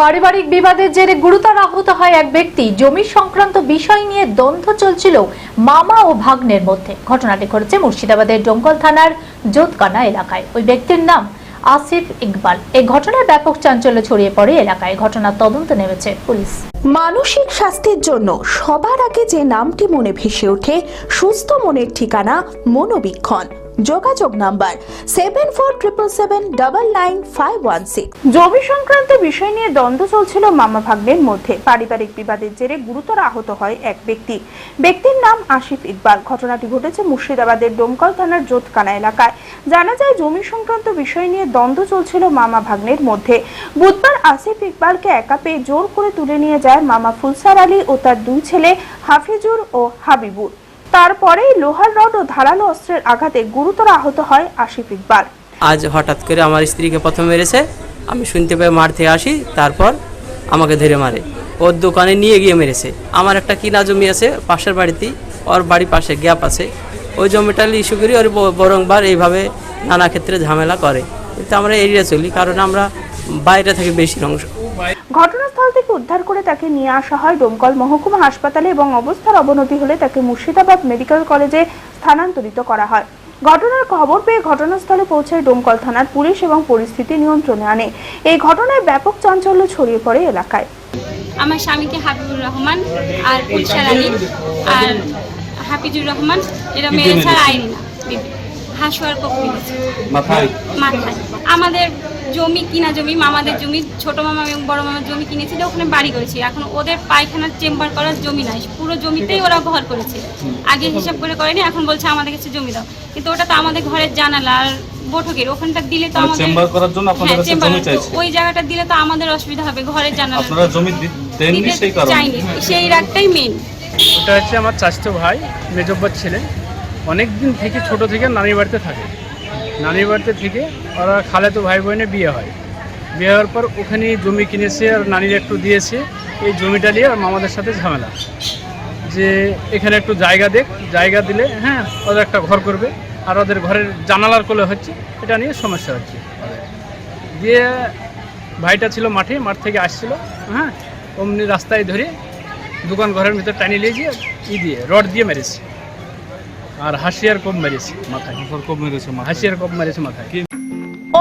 পারিবারিক বিবাদের জেরে গুরুতর আহত হয় এক ব্যক্তি। জমি সংক্রান্ত বিষয় নিয়ে দ্বন্দ্ব চলছিল মামা ও ভাগ্নের মধ্যে। ঘটনাটি ঘটেছে মুর্শিদাবাদের ডোমকল থানার জোতকানা এলাকায়। ওই ব্যক্তির নাম আসিফ ইকবাল। এই ঘটনায় ব্যাপক চাঞ্চল্য ছড়িয়ে পড়ে এলাকায়। ঘটনার তদন্ত নেমেছে পুলিশ। মানসিক স্বাস্থ্যের জন্য সবার আগে যে নামটি মনে ভেসে ওঠে, সুস্থ মনের ঠিকানা মনোবীক্ষণ। যোগাযোগ number seven four triple seven double nine five one six জমি সংক্রান্ত বিষয় নিয়ে দ্বন্দ্ব চলছিল মামা ভাগ্নের মধ্যে। পারিবারিক বিবাদের জেরে গুরুতর আহত হয় এক ব্যক্তি। ব্যক্তির নাম আসিফ ইকবাল। ঘটনাটি ঘটেছে মুর্শিদাবাদের ডোমকল থানার জোতকানা এলাকায়। জানা যায়, জমি সংক্রান্ত বিষয় নিয়ে দ্বন্দ্ব চলছিল মামা ভাগ্নের মধ্যে। বুধবার আসিফ ইকবালকে একা পেয়ে জোর করে তুলে নিয়ে যায় মামা ফুলসার আলী ও তার দুই ছেলে হাফিজুর ও হাবিবুর। তারপরেই লোহার রড ও ধারালো অস্ত্রের আঘাতে গুরুতর আহত হয় আসিফ ইকবাল। আজ হঠাৎ করে আমার স্ত্রীকে প্রথম মেরেছে। আমি শুনতে পাই মার থেকে আসি, তারপর আমাকে ধরে মারে। ওর দোকানে নিয়ে গিয়ে মেরেছে। আমার একটা কিনা জমি আছে, পাশের বাড়িতেই। ওর বাড়ি পাশে গ্যাপ আছে। ওই জমিটা ইস্যু করি ওর বরংবার এইভাবে নানা ক্ষেত্রে ঝামেলা করে। কিন্তু আমরা এড়িয়ে চলি, কারণ আমরা বাইরে থেকে বেশি অংশ ঘটনাস্থল থেকে উদ্ধার করে তাকে নিয়ে আসা হয় ডোমকল মহকুমা হাসপাতালে এবং অবস্থার অবনতি হলে তাকে মুর্শিদাবাদ মেডিকেল কলেজে স্থানান্তরিত করা হয়। ঘটনার খবর পেয়ে ঘটনাস্থলে পৌঁছায় ডোমকল থানার পুলিশ এবং পরিস্থিতি নিয়ন্ত্রণে আনে। এই ঘটনায় ব্যাপক চাঞ্চল্য ছড়িয়ে পড়ে এলাকায়। আমার স্বামীকে হাবিবুর রহমান আর আর হাফিজুর রহমান এরা মেরেছে আর আইরিনা বিবি হাসুয়ার মাথায়? মাথায়। আমাদের জমি কিনা জমি মামাদের জমি ছোট মামা এবং বড় মামার জমি কিনেছিল ওখানে বাড়ি করেছি। এখন ওদের পায়খানার চেম্বার করার জমি নাই পুরো জমিতেই ওরা ঘর করেছে। আগে হিসাব করে করেনি এখন বলছে আমাদের কাছে জমি দাও। কিন্তু ওটা তো আমাদের ঘরের জানালা আর বৈঠকের ওখানটা দিলে তো মানে আমাদের চেম্বার করার জন্য আপনাদের হ্যাঁ কাছে জমি চাইছে। ওই জায়গাটা দিলে তো আমাদের অসুবিধা হবে ঘরের জানালা আপনারা জমি দেননি সেই কারণে? সেই রাগটাই মেন ওটা হচ্ছে আমার চাচাতো ভাই মেজব্বর ছেলে। অনেক দিন থেকে ছোট থেকে নানির বাড়িতে থাকে। নানির বাড়িতে থেকে ওরা খালেতো ভাই বোনে বিয়ে হয়। বিয়ে হওয়ার পর ওখানে জমি কিনেছে আর নানির একটু দিয়েছে। এই জমিটা নিয়ে আর মামাদের সাথে ঝামেলা। যে এখানে একটু জায়গা দেখ, জায়গা দিলে হ্যাঁ ওদের একটা ঘর করবে। আর ওদের ঘরের জানালার কোলে হচ্ছে, এটা নিয়ে সমস্যা হচ্ছে। দিয়ে ভাইটা ছিল মাঠে, মাঠ থেকে আসছিল হ্যাঁ অমনি রাস্তায় ধরে দোকান ঘরের ভিতর টানিয়ে নিয়ে গিয়ে ই দিয়ে, রড দিয়ে মেরেছে। আর হাসিয়ার কোপ মেরেছে মাথায়। মাথার কোপ মেরেছে মাথায়। হাসিয়ার কোপ মেরেছে মাথায়। অর্ধ